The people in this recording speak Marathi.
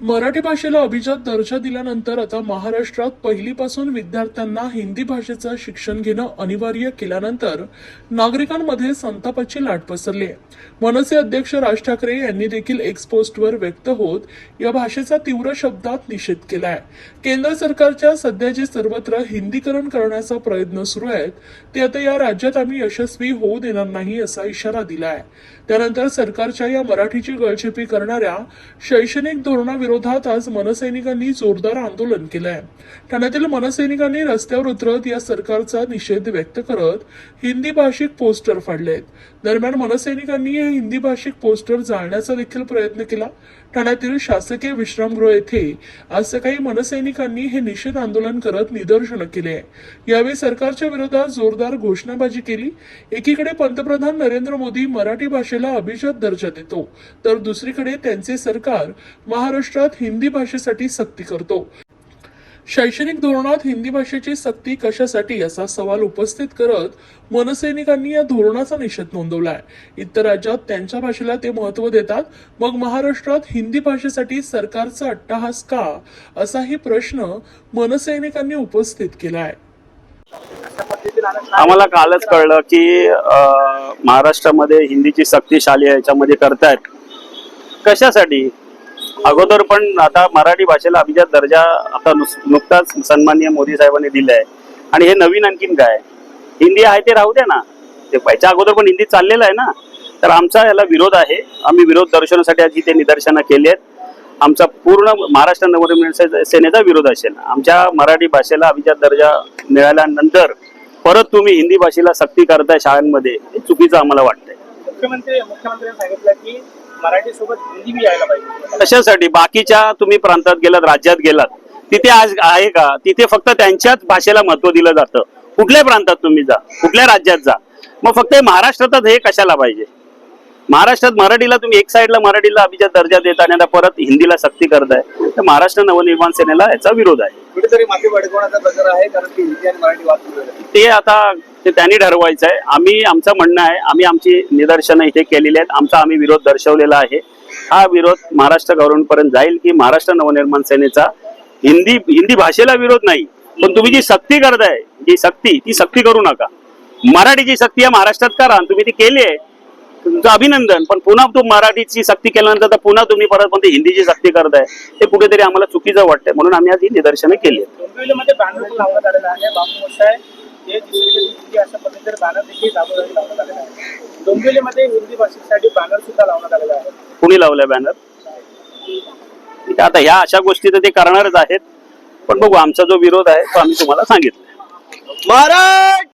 मराठी भाषेला अभिजात दर्जा दिल्यानंतर आता महाराष्ट्रात पहिलीपासून विद्यार्थ्यांना हिंदी भाषेचं शिक्षण घेणं अनिवार्य केल्यानंतर नागरिकांमध्ये संतापाची लाट पसरली आहे. मनसे अध्यक्ष राज ठाकरे यांनी देखील एक्स पोस्टवर व्यक्त होत या भाषेचा तीव्र शब्दात निषेध केला आहे केंद्र सरकारच्या सध्या जे सर्वत्र हिंदीकरण करण्याचा प्रयत्न सुरू आहेत ते आता या राज्यात आम्ही यशस्वी होऊ देणार नाही असा इशारा दिला आहे त्यानंतर सरकारच्या या मराठीची गळचेपी करणाऱ्या शैक्षणिक धोरणाविरोधात आज मनसैनिकांनी जोरदार आंदोलन केलं आहे ठाण्यातील मनसैनिकांनी रस्त्यावर उतरत या सरकारचा निषेध व्यक्त करत हिंदी भाषिक पोस्टर फाडलेत. दरम्यान मनसैनिकांनी हे हिंदी भाषिक पोस्टर जाळण्याचा देखील प्रयत्न केला. ठाण्यातील शासकीय विश्रामगृह येथे आज सकाळी मनसैनिकांनी हे निषेध आंदोलन करत निदर्शनं केले. आहे यावेळी सरकारच्या विरोधात जोरदार घोषणाबाजी केली. एकीकडे पंतप्रधान नरेंद्र मोदी मराठी भाषेला अभिजात दर्जा देतो तर दुसरीकडे त्यांचे सरकार महाराष्ट्र महाराष्ट्रात हिंदी भाषेसाठी सक्ती करतो. शैक्षणिक धोरणात हिंदी भाषेची सक्ती कशासाठी असा सवाल उपस्थित करत मनसैनिकांनी या धोरणाचा निषेध नोंदवलाय. इतर राज्यात त्यांच्या भाषेला ते महत्त्व देतात. मग महाराष्ट्रात हिंदी भाषेसाठी सरकारचा अट्टहास का? असाही प्रश्न मनसैनिकांनी उपस्थित केलाय. आम्हाला कालच कळलं की अं, महाराष्ट्रामध्ये हिंदीची सक्तीशाली याच्यामध्ये करतायत. कशासाठी? अगोदर पण आता मराठी भाषेला अभिजात दर्जा आता नुस- नुकताच सन्माननीय मोदी साहेबांनी दिलाय. आणि हे नवीन आणखीन काय? हिंदी आहे ते राहू द्या ना. ते याच्या अगोदर पण हिंदी चाललेलं आहे ना. तर आमचा याला विरोध आहे. आम्ही विरोध दर्शवण्यासाठी आज इथे निदर्शनं केली आहेत. आमचा पूर्ण महाराष्ट्र नवनिर्माण सेनेचा विरोध असेल. आमच्या मराठी भाषेला अभिजात दर्जा मिळाल्यानंतर परत तुम्ही हिंदी भाषेला सक्ती करताय शाळांमध्ये हे चुकीचं आम्हाला वाटतंय. मुख्यमंत्री मुख्यमंत्र्यांनी सांगितलं की मराठी सोबत हिंदी बी यायला पाहिजे. कशासाठी? बाकीच्या तुम्ही प्रांतात गेलात राज्यात गेलात तिथे आज आहे का? तिथे फक्त त्यांच्याच भाषेला महत्त्व दिलं जातं. कुठल्या प्रांतात तुम्ही जा? कुठल्या राज्यात जा? मग फक्त महाराष्ट्रातच हे कशाला पाहिजे? महाराष्ट्रात मराठीला तुम्ही एक साईडला मराठीला अभिजात दर्जा देता आणि आता परत हिंदीला सक्ती करताय तर महाराष्ट्र नवनिर्माण सेनेला याचा विरोध आहे. कुठेतरी बडकवण्याचा प्रकार आहे? कारण की हिंदी आणि मराठी वाद सुरू आहे. ते आता ते त्यांनी ठरवायचं आहे. आम्ही आमचं म्हणणं आहे आम्ही आमची निदर्शनं इथे केलेली आहेत. आमचा आम्ही विरोध दर्शवलेला आहे. हा विरोध महाराष्ट्र गव्हर्नमेंटपर्यंत जाईल की महाराष्ट्र नवनिर्माण सेनेचा हिंदी हिंदी भाषेला विरोध नाही. पण तुम्ही जी सक्ती करताय जी सक्ती ती सक्ती करू नका. मराठीची सक्ती या महाराष्ट्रात करा आणि तुम्ही ती केली आहे. तुमचं अभिनंदन. पण पुन्हा तू मराठीची सक्ती केल्यानंतर तर पुन्हा तुम्ही परत पण हिंदीची सक्ती करताय. ते कुठेतरी आम्हाला चुकीचं वाटतंय. म्हणून आम्ही आज ही निदर्शनं केली आहेत. हे दुसरीकडे हिंदी अशा पद्धतीने बॅनर देखील जागोजागी लावण्यात आलेला आहे डोंबिवलीमध्ये हिंदी भाषेसाठी बॅनर सुद्धा लावण्यात आलेला आहे कुणी लावलाय बॅनर ठीक आहे, आता ह्या अशा गोष्टी तर ते करणारच आहेत. पण बघू आमचा जो विरोध आहे तो आम्ही तुम्हाला सांगितलं महाराज!